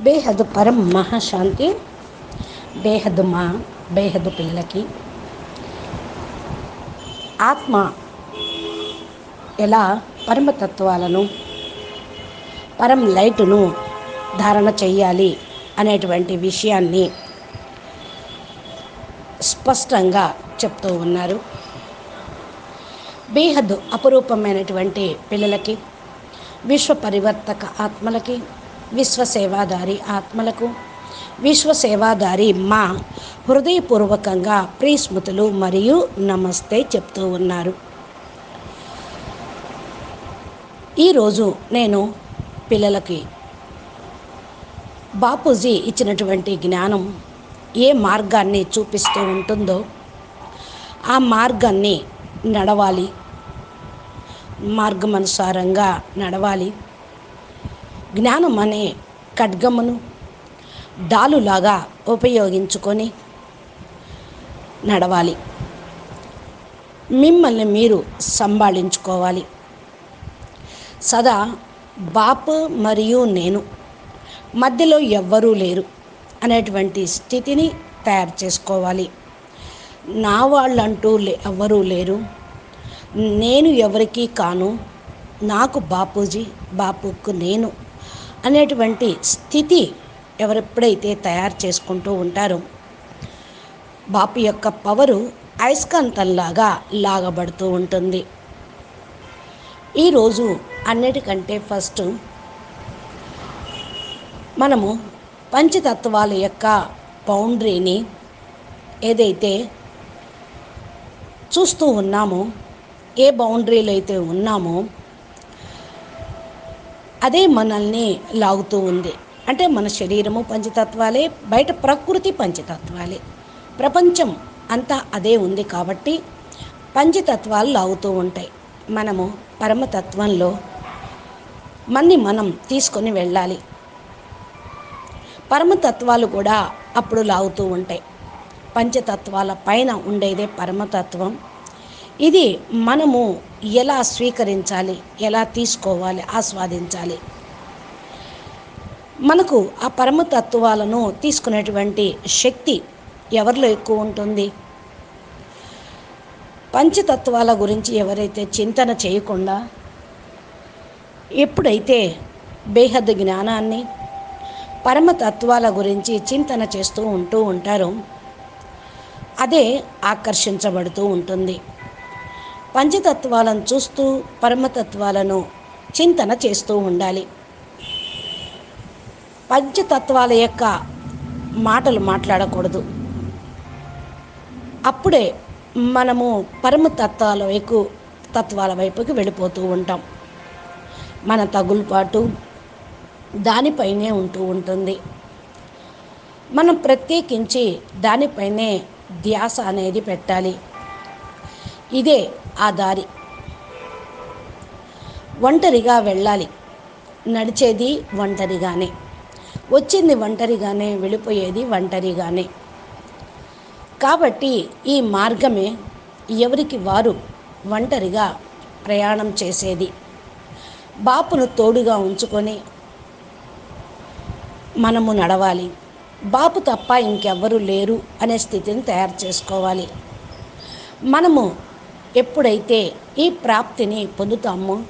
బేహద్ పరం మహాశాంతి బేహద్ మా బేహద్ పిల్లలకి ఆత్మ ఎలా పరమతత్వాలను పరం లైటును ధారణ చేయాలి అనేటువంటి విషయాన్ని స్పష్టంగా చెప్తూ ఉన్నారు. బేహద్ అపురూపమైనటువంటి పిల్లలకి విశ్వ పరివర్తక ఆత్మలకి విశ్వసేవాదారి ఆత్మలకు. విశ్వసేవాదారి మా హృదయపూర్వకంగా ప్రీస్మృతులు మరియు నమస్తే చెప్తూ ఉన్నారు. ఈరోజు నేను పిల్లలకి బాపూజీ ఇచ్చినటువంటి జ్ఞానం ఏ మార్గాన్ని చూపిస్తూ ఉంటుందో ఆ మార్గాన్ని నడవాలి. మార్గమనుసారంగా నడవాలి. జ్ఞానం అనే ఖడ్గమును డాలులాగా ఉపయోగించుకొని నడవాలి. మిమ్మల్ని మీరు సంభాళించుకోవాలి. సదా బాపు మరియు నేను మధ్యలో ఎవ్వరూ లేరు అనేటువంటి స్థితిని తయారు చేసుకోవాలి. నా వాళ్ళంటూ లే ఎవ్వరూ లేరు. నేను ఎవరికీ కాను. నాకు బాపూజీ బాపుకు నేను అనేటువంటి స్థితి ఎవరెప్పుడైతే తయారు చేసుకుంటూ ఉంటారో బాపు యొక్క పవరు అయస్కాంతంలాగా లాగబడుతూ ఉంటుంది. ఈరోజు అన్నిటికంటే ఫస్ట్ మనము పంచతత్వాల యొక్క బౌండరీని ఏదైతే చూస్తూ ఉన్నామో ఏ బౌండరీలు అయితే ఉన్నామో అదే మనల్ని లాగుతూ ఉంది. అంటే మన శరీరము పంచతత్వాలే బయట ప్రకృతి పంచతత్వాలే. ప్రపంచం అంతా అదే ఉంది కాబట్టి పంచతత్వాలు లాగుతూ ఉంటాయి. మనము పరమతత్వంలో మన్ని మనం తీసుకొని వెళ్ళాలి. పరమతత్వాలు కూడా అప్పుడు లాగుతూ ఉంటాయి. పంచతత్వాల పైన ఉండేదే పరమతత్వం. ఇది మనము ఎలా స్వీకరించాలి ఎలా తీసుకోవాలి ఆస్వాదించాలి. మనకు ఆ పరమతత్వాలను తీసుకునేటువంటి శక్తి ఎవరిలో ఎక్కువ ఉంటుంది? పంచతత్వాల గురించి ఎవరైతే చింతన చేయకుండా ఎప్పుడైతే బేహద్ జ్ఞానాన్ని పరమతత్వాల గురించి చింతన చేస్తూ ఉంటూ ఉంటారో అదే ఆకర్షించబడుతూ ఉంటుంది. పంచతత్వాలను చూస్తూ పరమతత్వాలను చింతన చేస్తూ ఉండాలి. పంచతత్వాల యొక్క మాటలు మాట్లాడకూడదు. అప్పుడే మనము పరమతత్వాల వైపు తత్వాల వైపుకి వెళ్ళిపోతూ ఉంటాం. మన తగులుపాటు దానిపైనే ఉంటూ ఉంటుంది. మనం ప్రత్యేకించి దానిపైనే ధ్యాస అనేది పెట్టాలి. ఇదే ఆ దారి. ఒంటరిగా వెళ్ళాలి. నడిచేది ఒంటరిగానే. వచ్చింది ఒంటరిగానే వెళ్ళిపోయేది ఒంటరిగానే. కాబట్టి ఈ మార్గమే ఎవరికి వారు ఒంటరిగా ప్రయాణం చేసేది. బాపును తోడుగా ఉంచుకొని మనము నడవాలి. బాపు తప్ప ఇంకెవ్వరూ లేరు అనే స్థితిని తయారు చేసుకోవాలి. మనము ఎప్పుడైతే ఈ ప్రాప్తిని పొందుతామో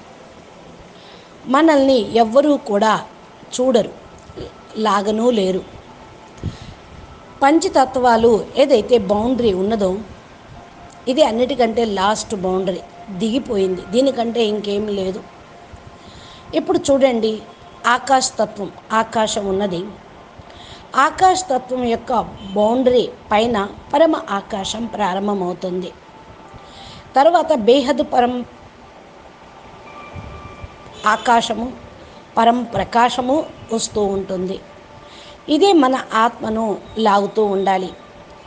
మనల్ని ఎవ్వరూ కూడా చూడరు లాగనూ లేరు. పంచతత్వాలు ఏదైతే బౌండరీ ఉన్నదో ఇది అన్నిటికంటే లాస్ట్ బౌండరీ దిగిపోయింది. దీనికంటే ఇంకేం లేదు. ఇప్పుడు చూడండి ఆకాశతత్వం ఆకాశం ఉన్నది. ఆకాశతత్వం యొక్క బౌండరీ పైన పరమ ఆకాశం ప్రారంభమవుతుంది. తర్వాత బేహద్ పరం ఆకాశము పరం ప్రకాశము వస్తూ ఉంటుంది. ఇదే మన ఆత్మను లాగుతూ ఉండాలి.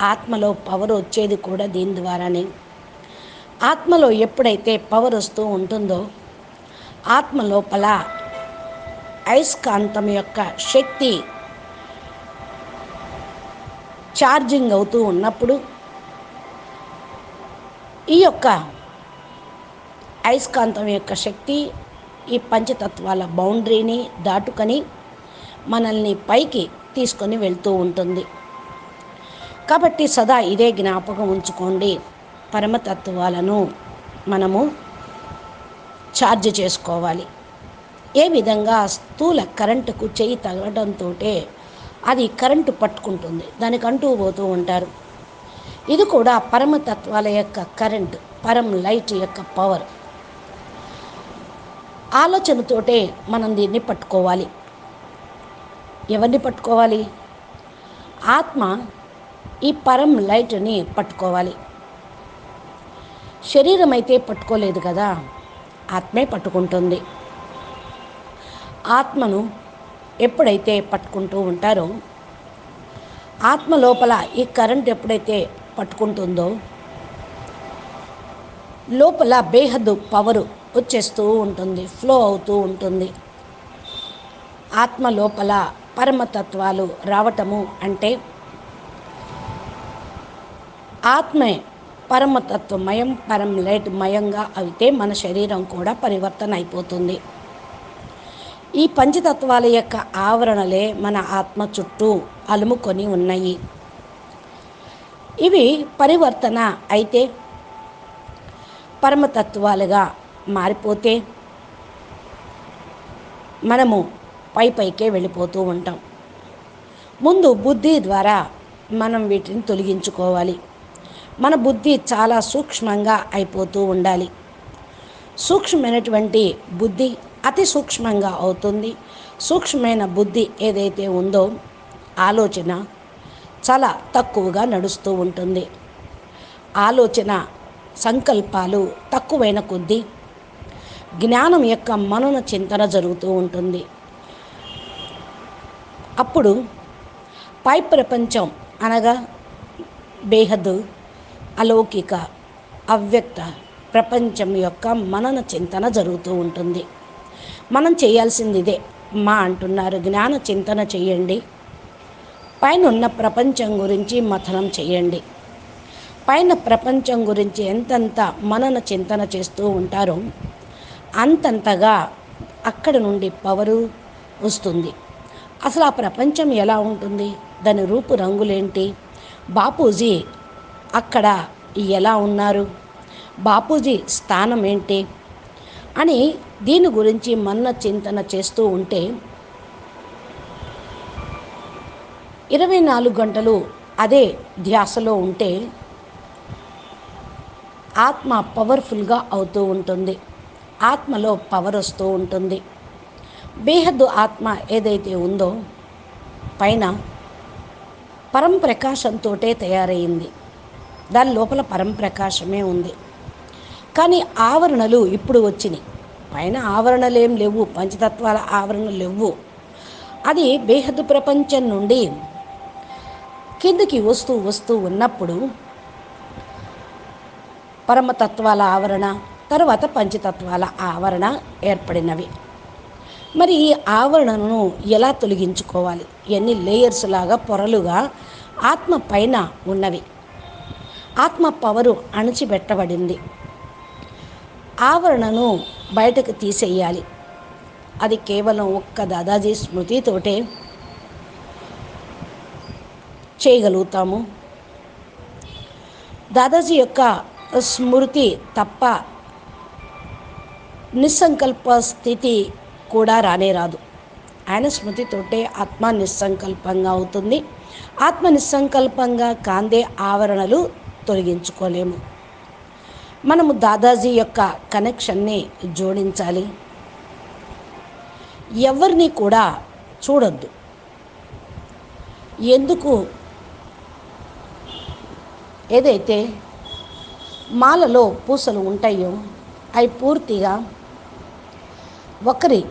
ఆత్మలో పవర్ వచ్చేది కూడా దీని ద్వారానే. ఆత్మలో ఎప్పుడైతే పవర్ వస్తూ ఉంటుందో ఆత్మ లోపల అయస్కాంతం యొక్క శక్తి ఛార్జింగ్ అవుతూ ఉన్నప్పుడు ఈ యొక్క అయస్కాంతం యొక్క శక్తి ఈ పంచతత్వాల బౌండరీని దాటుకొని మనల్ని పైకి తీసుకొని వెళ్తూ ఉంటుంది. కాబట్టి సదా ఇదే జ్ఞాపకం ఉంచుకోండి. పరమతత్వాలను మనము ఛార్జ్ చేసుకోవాలి. ఏ విధంగా స్థూల కరెంటుకు చేయి తగలడంతో అది కరెంటు పట్టుకుంటుంది. దానికి అంటూ పోతూ ఉంటారు. ఇది కూడా పరమతత్వాల యొక్క కరెంట్ పరం లైట్ యొక్క పవర్. ఆలోచనతోటే మనం దీన్ని పట్టుకోవాలి. ఎవరిని పట్టుకోవాలి? ఆత్మ ఈ పరం లైట్ని పట్టుకోవాలి. శరీరం అయితే పట్టుకోలేదు కదా ఆత్మే పట్టుకుంటుంది. ఆత్మను ఎప్పుడైతే పట్టుకుంటూ ఉంటారో ఆత్మ లోపల ఈ కరెంట్ ఎప్పుడైతే పట్టుకుంటుందో? లోపల బేహద్దు పవరు వచ్చేస్తూ ఉంటుంది ఫ్లో అవుతూ ఉంటుంది. ఆత్మ లోపల పరమతత్వాలు రావటము అంటే ఆత్మే పరమతత్వమయం పరం లైట్ మయంగా అయితే మన శరీరం కూడా పరివర్తన అయిపోతుంది ఈ పంచతత్వాల యొక్క ఆవరణలే మన ఆత్మ చుట్టూ అలుముకొని ఉన్నాయి. ఇవి పరివర్తన అయితే పరమతత్వాలుగా మారిపోతే మనము పై పైకే వెళ్ళిపోతూ ఉంటాం. ముందు బుద్ధి ద్వారా మనం వీటిని తొలగించుకోవాలి. మన బుద్ధి చాలా సూక్ష్మంగా అయిపోతూ ఉండాలి. సూక్ష్మమైనటువంటి బుద్ధి అతి సూక్ష్మంగా అవుతుంది. సూక్ష్మమైన బుద్ధి ఏదైతే ఉందో ఆలోచన చాలా తక్కువగా నడుస్తూ ఉంటుంది. ఆలోచన సంకల్పాలు తక్కువైన కొద్దీ జ్ఞానం యొక్క మనన చింతన జరుగుతూ ఉంటుంది. అప్పుడు పై ప్రపంచం అనగా బేహద్ అలౌకిక అవ్యక్త ప్రపంచం యొక్క మనన చింతన జరుగుతూ ఉంటుంది. మనం చేయాల్సింది ఇదే. మా అంటున్నారు జ్ఞాన చింతన చేయండి. పైన ఉన్న ప్రపంచం గురించి మథనం చేయండి. పైన ప్రపంచం గురించి ఎంతంత మనన చింతన చేస్తూ ఉంటారో అంతంతగా అక్కడ నుండి పవరు వస్తుంది. అసలు ఆ ప్రపంచం ఎలా ఉంటుంది? దాని రూపు రంగులేంటి? బాపూజీ అక్కడ ఎలా ఉన్నారు? బాపూజీ స్థానం ఏంటి? అని దీని గురించి మన్న చింతన చేస్తూ ఉంటే ఇరవై నాలుగు గంటలు అదే ధ్యాసలో ఉంటే ఆత్మ పవర్ఫుల్గా అవుతూ ఉంటుంది. ఆత్మలో పవర్ వస్తూ ఉంటుంది. బేహద్దు ఆత్మ ఏదైతే ఉందో పైన పరం ప్రకాశంతో తయారైంది. దాని లోపల పరం ప్రకాశమే ఉంది. కానీ ఆవరణలు ఇప్పుడు వచ్చినాయి. పైన ఆవరణలు ఏం లేవు పంచతత్వాల ఆవరణలు లేవు. అది బేహద్దు ప్రపంచం నుండి కిందికి వస్తూ వస్తూ ఉన్నప్పుడు పరమతత్వాల ఆవరణ తర్వాత పంచతత్వాల ఆవరణ ఏర్పడినవి. మరి ఈ ఆవరణను ఎలా తొలగించుకోవాలి? ఎన్ని లేయర్స్ లాగా పొరలుగా ఆత్మ పైన ఉన్నవి. ఆత్మ పవరు అణచిపెట్టబడింది. ఆవరణను బయటకు తీసేయాలి. అది కేవలం ఒక్క దాదాజీ స్మృతితోటే చేయగలుగుతాము. దాదాజీ యొక్క స్మృతి తప్ప నిస్సంకల్ప స్థితి కూడా రానే రాదు. ఆయన స్మృతితోటే ఆత్మ నిస్సంకల్పంగా అవుతుంది. ఆత్మ నిస్సంకల్పంగా కాందే ఆవరణలు తొలగించుకోలేము. మనము దాదాజీ యొక్క కనెక్షన్ని జోడించాలి. ఎవరిని కూడా చూడొద్దు. ఎందుకు ఏదైతే మాలలో పూసలు ఉంటాయో అవి పూర్తిగా ఒకరి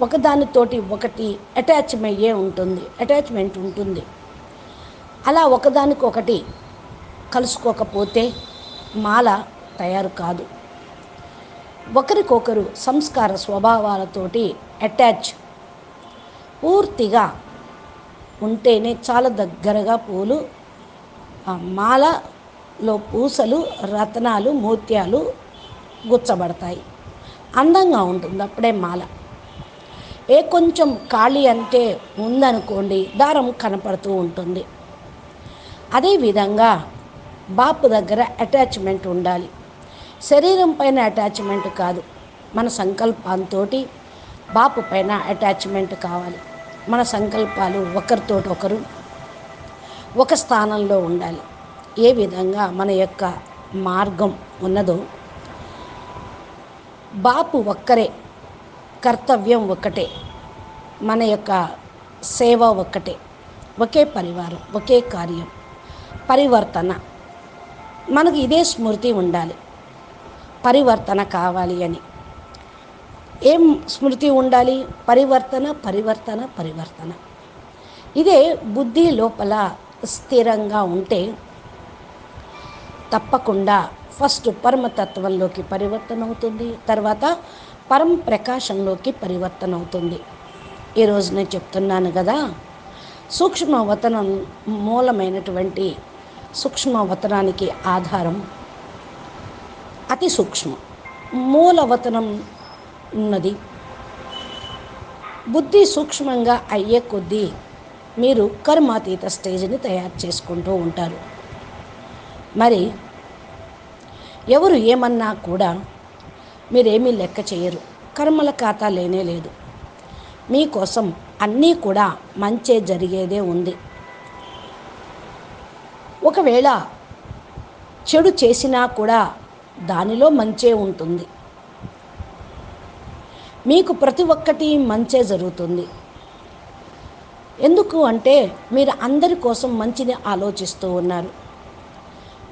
ఒకదానితోటి ఒకటి అటాచ్మెంట్ అయ్యే ఉంటుంది అటాచ్మెంట్ ఉంటుంది. అలా ఒకదానికొకటి కలుసుకోకపోతే మాల తయారు కాదు. ఒకరికొకరు సంస్కార స్వభావాలతోటి అటాచ్ పూర్తిగా ఉంటేనే చాలా దగ్గరగా పూలు ఆ లో పూసలు రత్నాలు మోత్యాలు గుచ్చబడతాయి. అందంగా ఉంటుంది అప్పుడే మాల. ఏ కొంచెం ఖాళీ అంటే ఉందనుకోండి దారం కనపడుతూ ఉంటుంది. అదేవిధంగా బాపు దగ్గర అటాచ్మెంట్ ఉండాలి. శరీరం పైన అటాచ్మెంట్ కాదు మన సంకల్పంతో బాపు పైన అటాచ్మెంట్ కావాలి. మన సంకల్పాలు ఒకరితోటి ఒకరు ఒక స్థానంలో ఉండాలి. ఏ విధంగా మన యొక్క మార్గం ఉన్నదో బాపు ఒక్కరే కర్తవ్యం ఒక్కటే మన యొక్క సేవ ఒక్కటే ఒకే పరివారం ఒకే కార్యం పరివర్తన. మనకు ఇదే స్మృతి ఉండాలి. పరివర్తన కావాలి అని. ఏం స్మృతి ఉండాలి? పరివర్తన పరివర్తన పరివర్తన. ఇదే బుద్ధి లోపల స్థిరంగా ఉంటే తప్పకుండా ఫస్ట్ పరమతత్వంలోకి పరివర్తన అవుతుంది తర్వాత పరం ప్రకాశంలోకి పరివర్తన అవుతుంది ఈరోజు నేను చెప్తున్నాను కదా సూక్ష్మవతనం మూలమైనటువంటి సూక్ష్మవతనానికి ఆధారం అతి సూక్ష్మం. మూలవతనం ఉన్నది. బుద్ధి సూక్ష్మంగా అయ్యే కొద్దీ మీరు కర్మాతీత స్టేజ్ని తయారు చేసుకుంటూ ఉంటారు. మరి ఎవరు ఏమన్నా కూడా మీరేమీ లెక్క చేయరు. కర్మల ఖాతా లేనే లేదు. మీకోసం అన్నీ కూడా మంచే జరిగేదే ఉంది. ఒకవేళ చెడు చేసినా కూడా దానిలో మంచే ఉంటుంది. మీకు ప్రతి ఒక్కటి మంచే జరుగుతుంది. ఎందుకు అంటే మీరు అందరి కోసం మంచిని ఆలోచిస్తూ ఉన్నారు.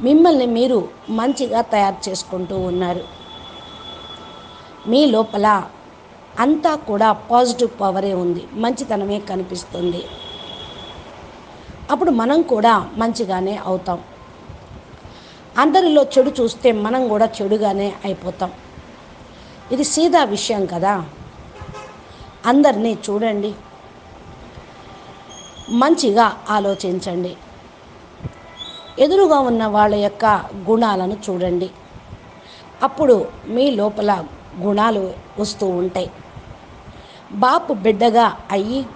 మిమ్మల్ని మీరు మంచిగా తయారు చేసుకుంటూ ఉన్నారు. మీ లోపల అంతా కూడా పాజిటివ్ పవరే ఉంది. మంచితనమే కనిపిస్తుంది. అప్పుడు మనం కూడా మంచిగానే అవుతాం. అందరిలో చెడు చూస్తే మనం కూడా చెడుగానే అయిపోతాం. ఇది సీదా విషయం కదా. అందరినీ చూడండి. మంచిగా ఆలోచించండి. ఎదురుగా ఉన్న వాళ్ళ యొక్క గుణాలను చూడండి. అప్పుడు మీ లోపల గుణాలు వస్తూ ఉంటాయి. బాపు బిడ్డగా అయ్యి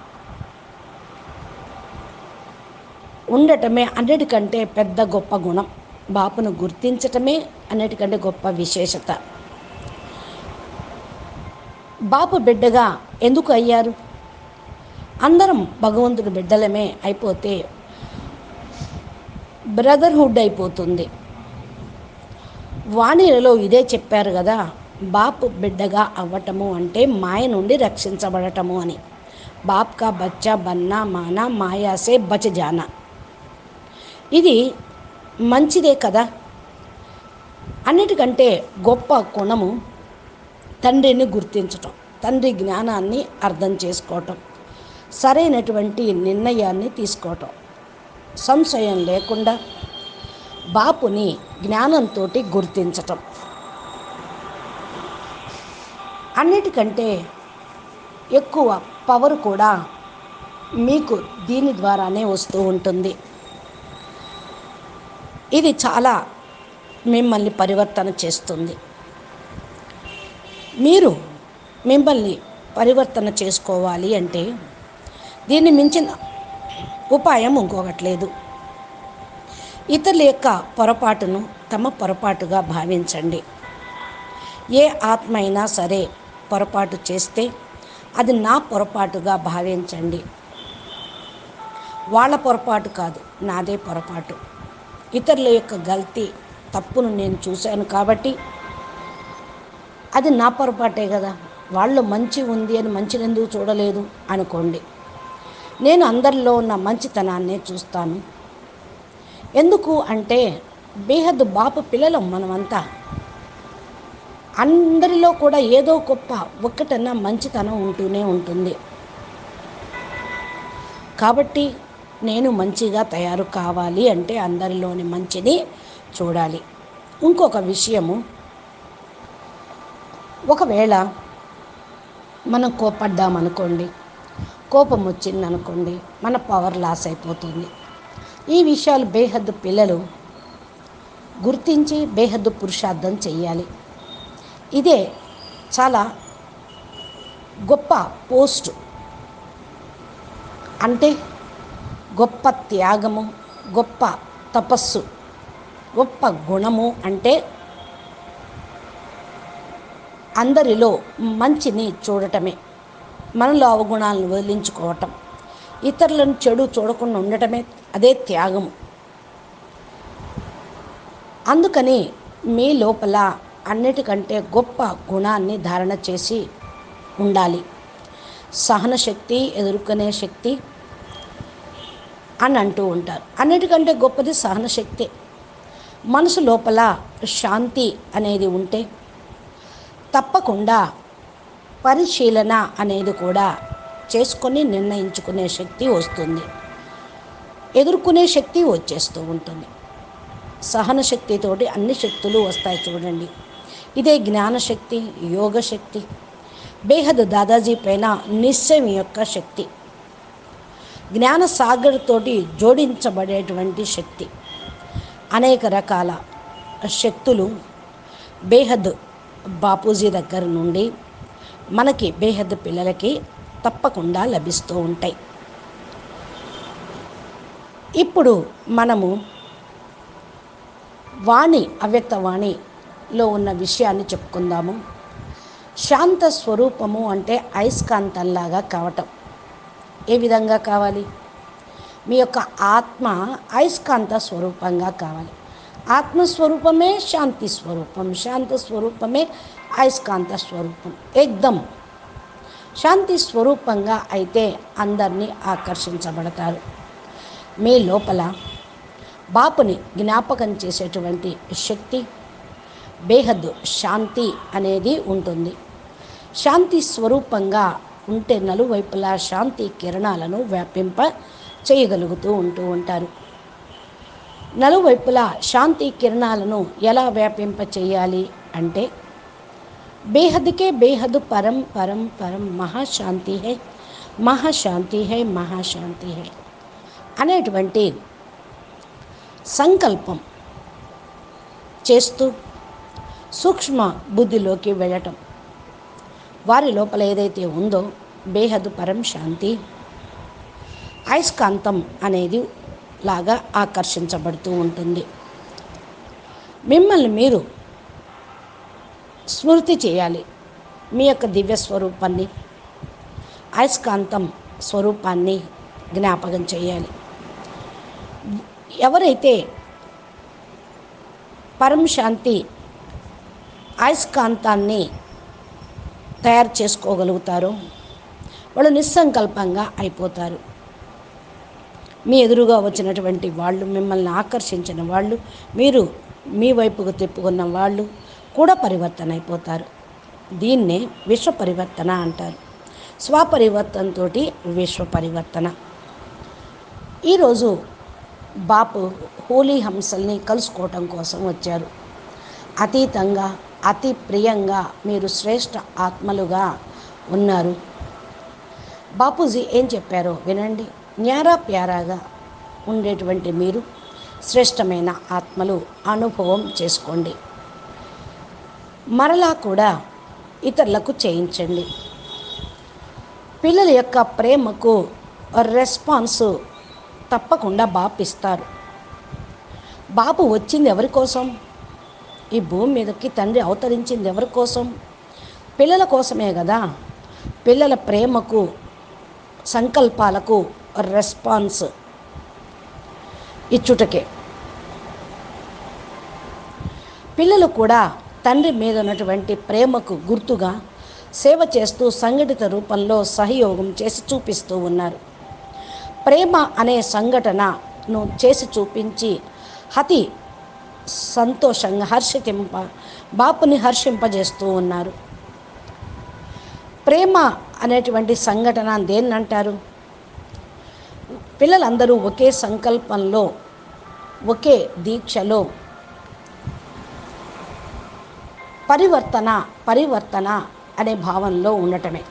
ఉండటమే అన్నిటికంటే పెద్ద గొప్ప గుణం. బాపును గుర్తించటమే అన్నిటికంటే గొప్ప విశేషత. బాపు బిడ్డగా ఎందుకు అయ్యారు? అందరం భగవంతుడి బిడ్డలమే అయిపోతే బ్రదర్హుడ్ అయిపోతుంది. వాణిలలో ఇదే చెప్పారు కదా బాపు బిడ్డగా అవ్వటము అంటే మాయ నుండి రక్షించబడటము అని. బాప్ కా బచ్చా బన్నా మానా మాయాసే బచజానా ఇది మంచిదే కదా? అన్నిటికంటే గొప్ప గుణము తండ్రిని గుర్తించటం తండ్రి జ్ఞానాన్ని అర్థం చేసుకోవటం సరైనటువంటి నిర్ణయాన్ని తీసుకోవటం. సంశయం లేకుండా బాపుని జ్ఞానంతో గుర్తించటం. అన్నిటికంటే ఎక్కువ పవర్ కూడా మీకు దీని ద్వారానే వస్తూ ఉంటుంది. ఇది చాలా మిమ్మల్ని పరివర్తన చేస్తుంది. మీరు మిమ్మల్ని పరివర్తన చేసుకోవాలి అంటే దీన్ని మించిన ఉపాయం ఇంకొకట్లేదు. ఇతరుల యొక్క పొరపాటును తమ పొరపాటుగా భావించండి. ఏ ఆత్మ అయినా సరే పొరపాటు చేస్తే అది నా పొరపాటుగా భావించండి. వాళ్ళ పొరపాటు కాదు నాదే పొరపాటు. ఇతరుల యొక్క గల్తీ తప్పును నేను చూశాను కాబట్టి అది నా పొరపాటే కదా. వాళ్ళు మంచి ఉంది అని మంచిని ఎందుకు చూడలేదు అనుకోండి. నేను అందరిలో ఉన్న మంచితనాన్నే చూస్తాను. ఎందుకు అంటే బేహద్దు బాపు పిల్లలం మనమంతా. అందరిలో కూడా ఏదో గొప్ప ఒక్కటన్నా మంచితనం ఉంటూనే ఉంటుంది. కాబట్టి నేను మంచిగా తయారు కావాలి అంటే అందరిలోని మంచిని చూడాలి. ఇంకొక విషయము. ఒకవేళ మనం కోపడ్డామనుకోండి కోపం వచ్చిందనుకోండి మన పవర్ లాస్ అయిపోతుంది. ఈ విషయాలు బేహద్దు పిల్లలు గుర్తించి బేహద్దు పురుషార్థం చేయాలి ఇదే చాలా గొప్ప పోస్ట్. అంటే గొప్ప త్యాగము గొప్ప తపస్సు గొప్ప గుణము అంటే అందరిలో మంచిని చూడటమే. మనలో అవగుణాలను వదిలించుకోవటం. ఇతరులను చెడు చూడకుండా ఉండటమే అదే త్యాగము. అందుకని మీ లోపల అన్నిటికంటే గొప్ప గుణాన్ని ధారణ చేసి ఉండాలి. సహన శక్తి ఎదుర్కొనే శక్తి అని అంటూ ఉంటారు. అన్నిటికంటే గొప్పది సహన శక్తి మనసు లోపల శాంతి అనేది ఉంటే తప్పకుండా పరిశీలన అనేది కూడా చేసుకొని నిర్ణయించుకునే శక్తి వస్తుంది. ఎదుర్కొనే శక్తి వచ్చేస్తూ ఉంటుంది. సహన శక్తితోటి అన్ని శక్తులు వస్తాయి చూడండి. ఇదే జ్ఞానశక్తి యోగ శక్తి బేహద్ దాదాజీ పైన నిశ్చయం యొక్క శక్తి జ్ఞాన సాగర్ తోటి జోడించబడేటువంటి శక్తి. అనేక రకాల శక్తులు బేహద్ బాపూజీ దగ్గర నుండి మనకి బేహద్ పిల్లలకి తప్పకుండా లభిస్తూ ఉంటాయి. ఇప్పుడు మనము వాణి అవ్యక్త వాణిలో ఉన్న విషయాన్ని చెప్పుకుందాము. శాంత స్వరూపము అంటే అయస్కాంతంలాగా కావటం. ఏ విధంగా కావాలి? మీ యొక్క ఆత్మ అయస్కాంత స్వరూపంగా కావాలి. ఆత్మస్వరూపమే శాంతి స్వరూపం శాంత స్వరూపమే అయస్కాంత స్వరూపం. ఎగ్దం శాంతి స్వరూపంగా అయితే అందరినీ ఆకర్షించబడతారు. మీ లోపల బాపుని జ్ఞాపకం చేసేటువంటి శక్తి బేహద్దు శాంతి అనేది ఉంటుంది. శాంతి స్వరూపంగా ఉంటే నలువైపులా శాంతి కిరణాలను వ్యాపింప చేయగలుగుతూ ఉంటూ ఉంటారు. నలువైపులా శాంతి కిరణాలను ఎలా వ్యాపింప చేయాలి అంటే బేహద్కే బేహద్ పరం పరం పరం మహాశాంతి హై మహాశాంతి హై మహాశాంతి హై అనేటువంటి సంకల్పం చేస్తూ సూక్ష్మ బుద్ధిలోకి వెళ్ళటం. వారి లోపల ఏదైతే ఉందో బేహద్ పరం శాంతి అయస్కాంతం అనేది లాగా ఆకర్షించబడుతూ ఉంటుంది. మిమ్మల్ని మీరు స్మృతి చేయాలి. మీ యొక్క దివ్య స్వరూపాన్ని అయస్కాంతం స్వరూపాన్ని జ్ఞాపకం చేయాలి. ఎవరైతే పరం శాంతి అయస్కాంతాన్ని తయారు చేసుకోగలుగుతారో వాళ్ళు నిస్సంకల్పంగా అయిపోతారు. మీ ఎదురుగా వచ్చినటువంటి వాళ్ళు మిమ్మల్ని ఆకర్షించిన వాళ్ళు మీరు మీ వైపుకు తిప్పుకున్న వాళ్ళు కూడా పరివర్తన అయిపోతారు. దీన్నే విశ్వ పరివర్తన అంటారు. స్వపరివర్తనతో విశ్వ పరివర్తన. ఈరోజు బాపు హోలీ హంసల్ని కలుసుకోవటం కోసం వచ్చారు. అతీతంగా అతి ప్రియంగా మీరు శ్రేష్ఠ ఆత్మలుగా ఉన్నారు. బాపూజీ ఏం చెప్పారో వినండి. న్యారా ప్యారాగా ఉండేటువంటి మీరు శ్రేష్టమైన ఆత్మలు అనుభవం చేసుకోండి. మరలా కూడా ఇతరులకు చేయించండి. పిల్లల యొక్క ప్రేమకు రెస్పాన్స్ తప్పకుండా బాపు ఇస్తారు. బాపు వచ్చింది ఎవరి కోసం? ఈ భూమి మీదకి తండ్రి అవతరించింది ఎవరి కోసం? పిల్లల కోసమే కదా. పిల్లల ప్రేమకు సంకల్పాలకు రెస్పాన్స్ ఇచ్చుటకే. పిల్లలు కూడా తండ్రి మీద ఉన్నటువంటి ప్రేమకు గుర్తుగా సేవ చేస్తూ సంఘటిత రూపంలో సహయోగం చేసి చూపిస్తూ ఉన్నారు. ప్రేమ అనే సంఘటనను చేసి చూపించి అతి సంతోషంగా హర్షింప బాపుని హర్షింపజేస్తూ ఉన్నారు. ప్రేమ అనేటువంటి సంఘటన దేన్నంటారు? పిల్లలందరూ ఒకే సంకల్పంలో ఒకే దీక్షలో పరివర్తన పరివర్తన అనే భావంలో ఉండటమే.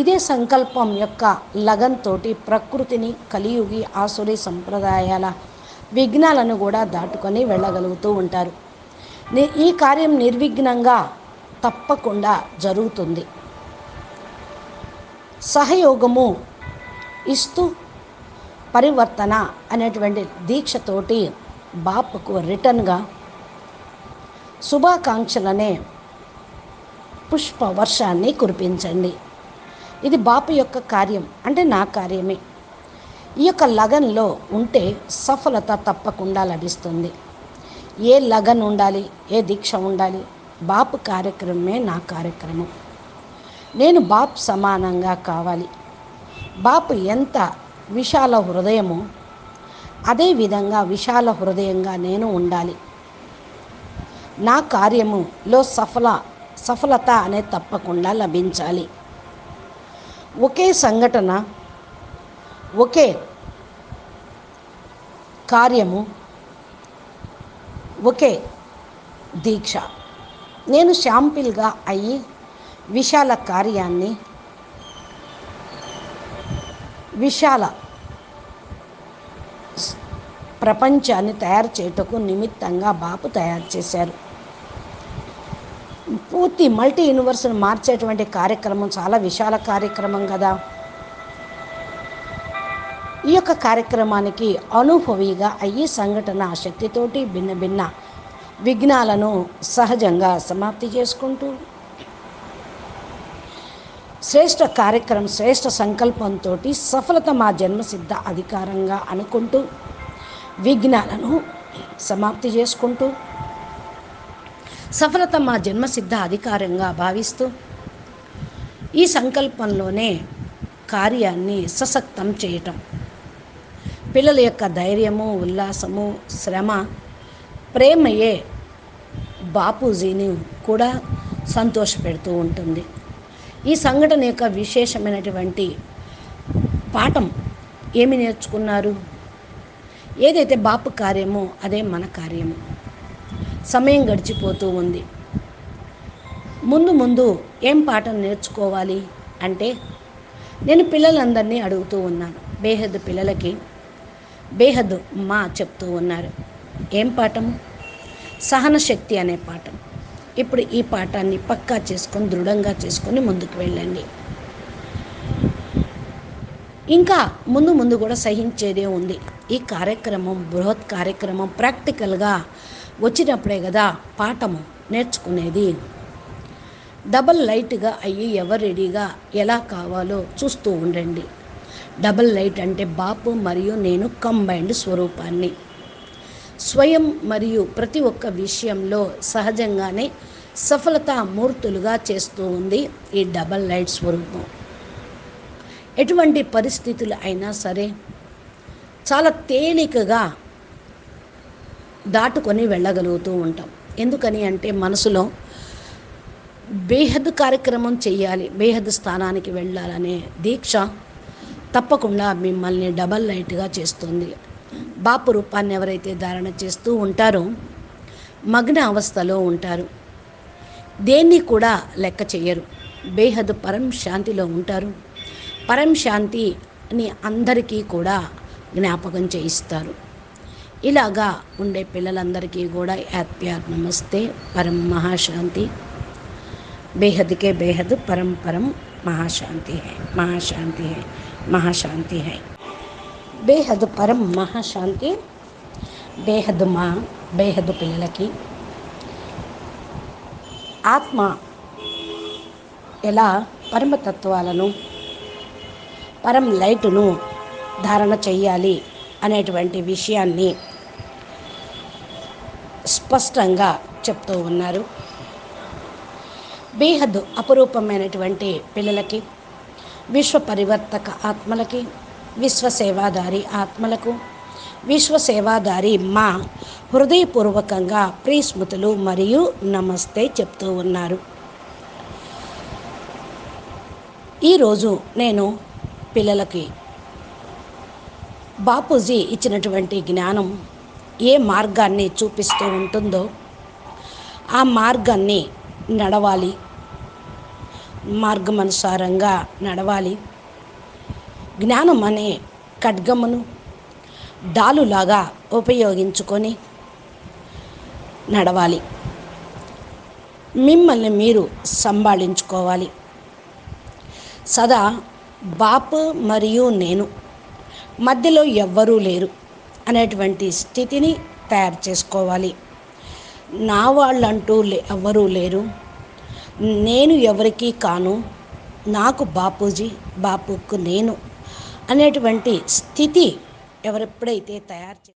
ఇదే సంకల్పం యొక్క లగన్తోటి ప్రకృతిని కలియుగి ఆసురి సంప్రదాయాల విఘ్నాలను కూడా దాటుకొని వెళ్ళగలుగుతూ ఉంటారు. ఈ కార్యం నిర్విఘ్నంగా తప్పకుండా జరుగుతుంది. సహయోగము ఇస్తూ పరివర్తన అనేటువంటి దీక్షతోటి బాపుకు రిటర్న్గా శుభాకాంక్షలనే పుష్ప వర్షాన్ని కురిపించండి. ఇది బాపు యొక్క కార్యం అంటే నా కార్యమే. ఈ యొక్క లగన్లో ఉంటే సఫలత తప్పకుండా లభిస్తుంది. ఏ లగన్ ఉండాలి ఏ దీక్ష ఉండాలి బాపు కార్యక్రమమే నా కార్యక్రమం. నేను బాపు సమానంగా కావాలి. బాపు ఎంత విశాల హృదయమో అదేవిధంగా విశాల హృదయంగా నేను ఉండాలి. నా కార్యములో సఫల సఫలత అనేది తప్పకుండా లభించాలి. ఒకే సంఘటన ఒకే కార్యము ఒకే దీక్ష. నేను శాంపిల్గా అయ్యి విశాల కార్యాన్ని విశాల ప్రపంచాన్ని తయారు చేయుటకు నిమిత్తంగా బాపు తయారు చేశారు. పూర్తి మల్టీ యూనివర్స్ను మార్చేటువంటి కార్యక్రమం చాలా విశాల కార్యక్రమం కదా. ఈ యొక్క కార్యక్రమానికి అనుభవిగా అయ్యి సంఘటన శక్తితోటి భిన్న భిన్న విఘ్నాలను సహజంగా సమాప్తి చేసుకుంటూ శ్రేష్ఠ కార్యక్రమం శ్రేష్ఠ సంకల్పంతో సఫలత మా జన్మసిద్ధ అధికారంగా అనుకుంటూ విఘ్నాలను సమాప్తి చేసుకుంటూ సఫలత మా జన్మసిద్ధ అధికారంగా భావిస్తూ ఈ సంకల్పంలోనే కార్యాన్ని సశక్తం చేయటం. పిల్లల యొక్క ధైర్యము ఉల్లాసము శ్రమ ప్రేమయే బాపూజీని కూడా సంతోషపెడుతూ ఉంటుంది. ఈ సంఘటన యొక్క విశేషమైనటువంటి పాఠం ఏమి నేర్చుకున్నారు? ఏదైతే బాపు కార్యమో అదే మన కార్యము. సమయం గడిచిపోతూ ఉంది. ముందు ముందు ఏం పాఠం నేర్చుకోవాలి అంటే నేను పిల్లలందరినీ అడుగుతూ ఉన్నాను. బేహద్ పిల్లలకి బేహద్ మా చెప్తూ ఉన్నారు. ఏం పాఠం? సహన శక్తి అనే పాఠం. ఇప్పుడు ఈ పాఠాన్ని పక్కా చేసుకొని దృఢంగా చేసుకొని ముందుకు వెళ్ళండి. ఇంకా ముందు ముందు కూడా సహించేదే ఉంది. ఈ కార్యక్రమం బృహత్ కార్యక్రమం ప్రాక్టికల్గా వచ్చినప్పుడే కదా పాఠము నేర్చుకునేది. డబల్ లైట్గా అయ్యి ఎవరు రెడీగా ఎలా కావాలో చూస్తూ ఉండండి. డబల్ లైట్ అంటే బాపు మరియు నేను కంబైన్డ్ స్వరూపాన్ని. స్వయం మరియు ప్రతి ఒక్క విషయంలో సహజంగానే సఫలతా మూర్తులుగా చేస్తూ ఉంది ఈ డబల్ లైట్ స్వరూపం. ఎటువంటి పరిస్థితులు అయినా సరే చాలా తేలికగా దాటుకొని వెళ్ళగలుగుతూ ఉంటాం. ఎందుకని అంటే మనసులో బేహద్ కార్యక్రమం చేయాలి బేహద్ స్థానానికి వెళ్ళాలనే దీక్ష తప్పకుండా మిమ్మల్ని డబల్ లైట్గా చేస్తుంది. బాపు రూపాన్ని ఎవరైతే ధారణ చేస్తూ ఉంటారో మగ్న అవస్థలో ఉంటారు. దేన్ని కూడా లెక్క చేయరు బేహద్ పరం శాంతిలో ఉంటారు. పరం శాంతిని అందరికీ కూడా జ్ఞాపకం చేయిస్తారు. ఇలాగా ఉండే పిల్లలందరికీ కూడా హ్యాపీఆర్ నమస్తే పరం మహాశాంతి. బేహద్కే బేహద్ పరం పరం మహాశాంతి హై మహాశాంతి హై మహాశాంతి హై. బేహద్ పరం మహాశాంతి బేహద్ మా బేహద్ పిల్లలకి. ఆత్మ ఎలా పరమతత్వాలను పరం లైటును ధారణ చెయ్యాలి అనేటువంటి విషయాన్ని స్పష్టంగా చెప్తూ ఉన్నారు. బేహద్ అపురూపమైనటువంటి పిల్లలకి విశ్వ పరివర్తక ఆత్మలకి విశ్వసేవాదారి ఆత్మలకు విశ్వసేవాదారి మా హృదయపూర్వకంగా ప్రీస్మృతులు మరియు నమస్తే చెప్తూ ఉన్నారు. ఈరోజు నేను పిల్లలకి బాపూజీ ఇచ్చినటువంటి జ్ఞానం ఏ మార్గాన్ని చూపిస్తూ ఉంటుందో ఆ మార్గాన్ని నడవాలి. మార్గమనుసారంగా నడవాలి. జ్ఞానం అనే ఖడ్గమును డాలులాగా ఉపయోగించుకొని నడవాలి. మిమ్మల్ని మీరు సంభాళించుకోవాలి. సదా బాపు మరియు నేను మధ్యలో ఎవ్వరూ లేరు అనేటువంటి స్థితిని తయారు చేసుకోవాలి. నా వాళ్ళంటూ లే ఎవ్వరూ లేరు. నేను ఎవరికీ కాను. నాకు బాపూజీ బాపుకు నేను అనేటువంటి స్థితి ఎవరెప్పుడైతే తయారు చే